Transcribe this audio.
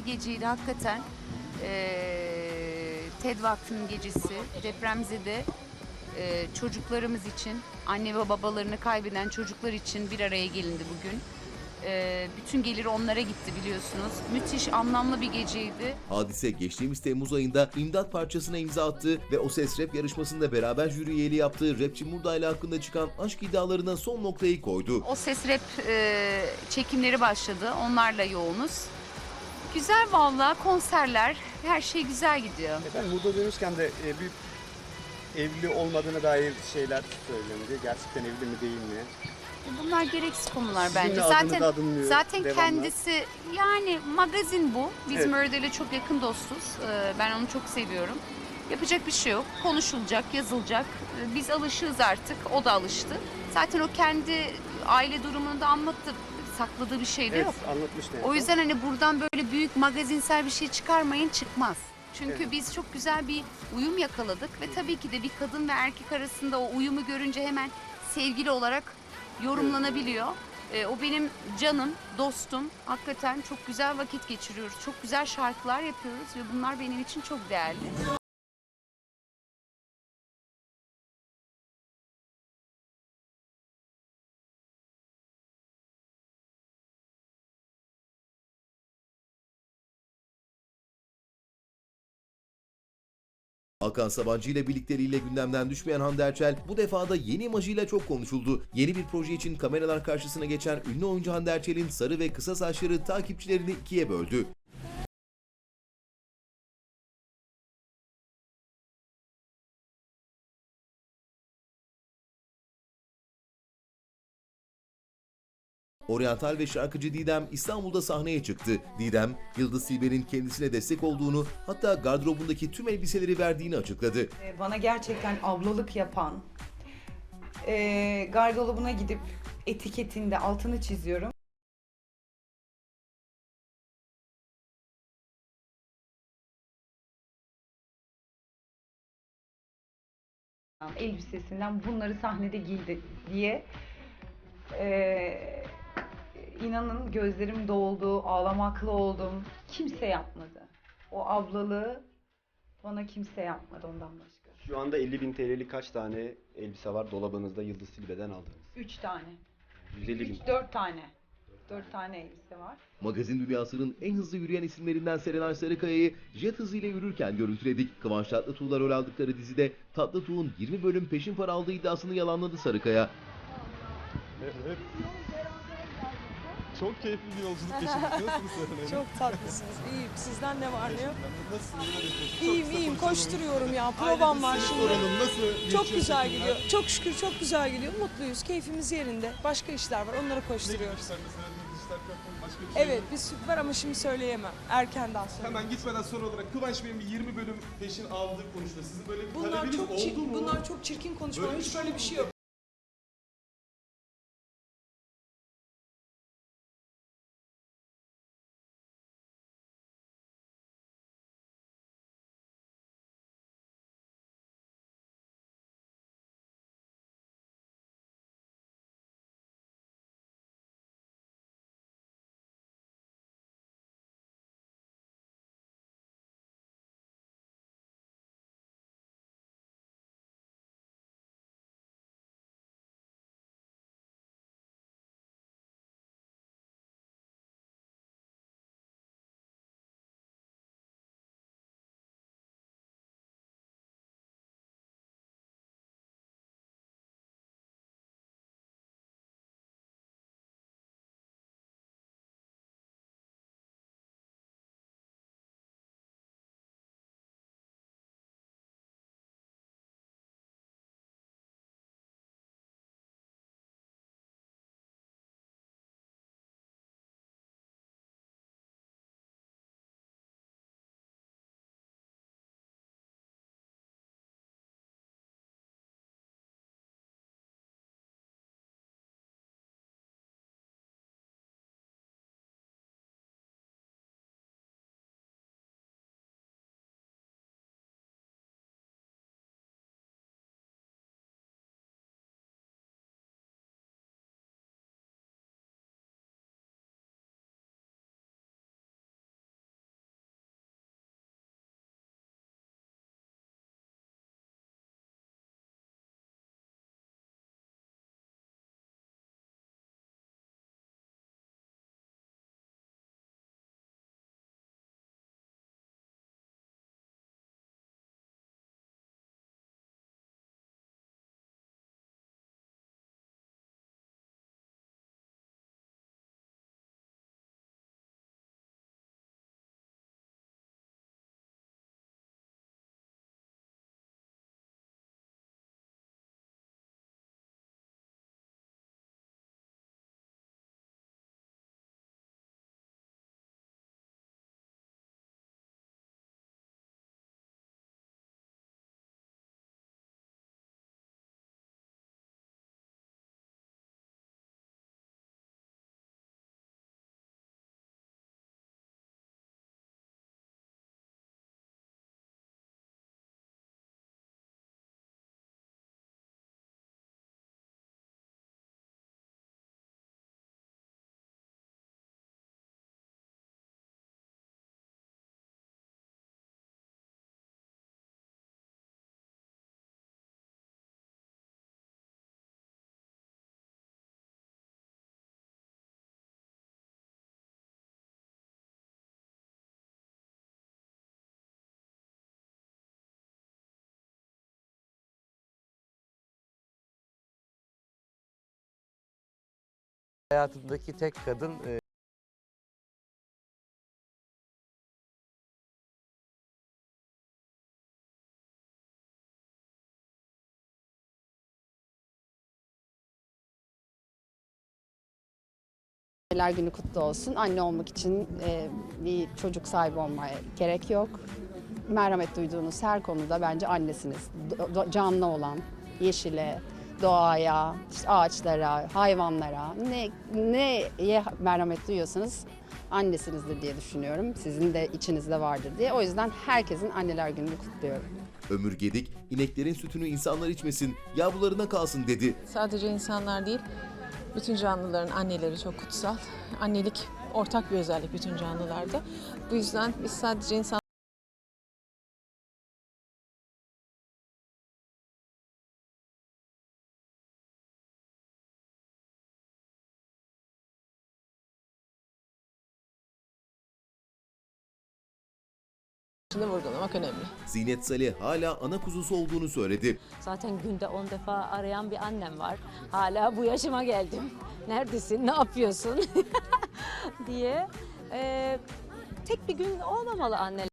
bir geceydi hakikaten. Ee, TED Vakfı'nın gecesi depremzede e, çocuklarımız için, anne ve babalarını kaybeden çocuklar için bir araya gelindi bugün. Ee, bütün gelir onlara gitti biliyorsunuz. Müthiş, anlamlı bir geceydi. Hadise geçtiğimiz Temmuz ayında imdat parçasına imza attı ve O Ses Rap yarışmasında beraber jüri üyeliği yaptığı rapçi Murda'yla hakkında çıkan aşk iddialarına son noktayı koydu. O ses rap e, çekimleri başladı. Onlarla yoğunuz. Güzel valla konserler, her şey güzel gidiyor. Ben burada demişken de e, bir evli olmadığına dair şeyler söylendi. Gerçekten evli mi değil mi? Bunlar gereksiz konular Sizin bence. Zaten adınlıyor zaten devamlı. kendisi yani magazin bu. Biz Evet. Mörder'le çok yakın dostuz. Ee, Ben onu çok seviyorum. Yapacak bir şey yok. Konuşulacak, yazılacak. Ee, Biz alışığız artık. O da alıştı. Zaten o kendi aile durumunu da anlattı. Sakladığı bir şey de Evet yok. anlatmıştı. O yüzden hani buradan böyle büyük magazinsel bir şey çıkarmayın çıkmaz. Çünkü Evet. biz çok güzel bir uyum yakaladık ve tabii ki de bir kadın ve erkek arasında o uyumu görünce hemen sevgili olarak yorumlanabiliyor. Ee, o benim canım, dostum. Hakikaten çok güzel vakit geçiriyoruz. Çok güzel şarkılar yapıyoruz ve bunlar benim için çok değerli. Hakan Sabancı ile birlikteliğiyle gündemden düşmeyen Hande Erçel bu defa da yeni imajıyla çok konuşuldu. Yeni bir proje için kameralar karşısına geçen ünlü oyuncu Hande Erçel'in sarı ve kısa saçları takipçilerini ikiye böldü. Oryantal ve şarkıcı Didem İstanbul'da sahneye çıktı. Didem, Yıldız Silbe'nin kendisine destek olduğunu hatta gardırobundaki tüm elbiseleri verdiğini açıkladı. Ee, Bana gerçekten ablalık yapan, e, gardırobuna gidip etiketinde altını çiziyorum. elbisesinden bunları sahnede giydi diye e, inanın gözlerim doldu, ağlamaklı oldum. Kimse yapmadı. O ablalığı bana kimse yapmadı ondan başka. Şu anda 50 bin TL'lik kaç tane elbise var dolabınızda Yıldız Silbe'den aldınız? Üç tane. 150 bin. Üç, dört tane. Dört tane elbise var. Magazin dünyasının en hızlı yürüyen isimlerinden Serenay Sarıkaya'yı jet hızıyla yürürken görüntüledik. Kıvanç Tatlıtuğ'la rol aldıkları dizide Tatlıtuğ'un 20 bölüm peşin para aldığı iddiasını yalanladı Sarıkaya. Evet. Çok keyifli bir yolculuk geçirdik. Nasılsınız? Çok tatlısınız. İyiyim. Sizden ne var ne yok? Nasılsınız? İyiyim iyiyim. Koşturuyorum ya. Provam var şimdi. Soralım. Nasıl geçiyor Çok güzel çekimler? gidiyor. Çok şükür çok güzel gidiyor. Mutluyuz. Keyfimiz yerinde. Başka işler var. Gibi koşturuyoruz. işler mesela? Dijital platform başka bir şey Evet bir sürü var ama şimdi söyleyemem. Erkenden sonra. Hemen gitmeden son olarak Kıvanç Bey'in bir 20 bölüm peşin aldığı konuşuluyor. Sizin böyle bir Bunlar talebiniz çok oldu çir- mu? bunlar çok çirkin konuşmalar. Hiç şey böyle bir şey yok. Hayatımdaki tek kadın e, Anneler günü kutlu olsun. Anne olmak için e, bir çocuk sahibi olmaya gerek yok. Merhamet duyduğunuz her konuda bence annesiniz. Do- do- canlı olan, yeşile, doğaya, işte ağaçlara, hayvanlara, ne neye merhamet duyuyorsanız annesinizdir diye düşünüyorum. Sizin de içinizde vardır diye. O yüzden herkesin anneler gününü kutluyorum. Ömür Gedik, ineklerin sütünü insanlar içmesin, yavrularına kalsın dedi. Sadece insanlar değil, bütün canlıların anneleri çok kutsal. Annelik ortak bir özellik bütün canlılarda. Bu yüzden biz sadece insan vurgulamak önemli. Zinet Salih hala ana kuzusu olduğunu söyledi. Zaten günde 10 defa arayan bir annem var. Hala bu yaşıma geldim. Neredesin, ne yapıyorsun diye. Ee, tek bir gün olmamalı anneler.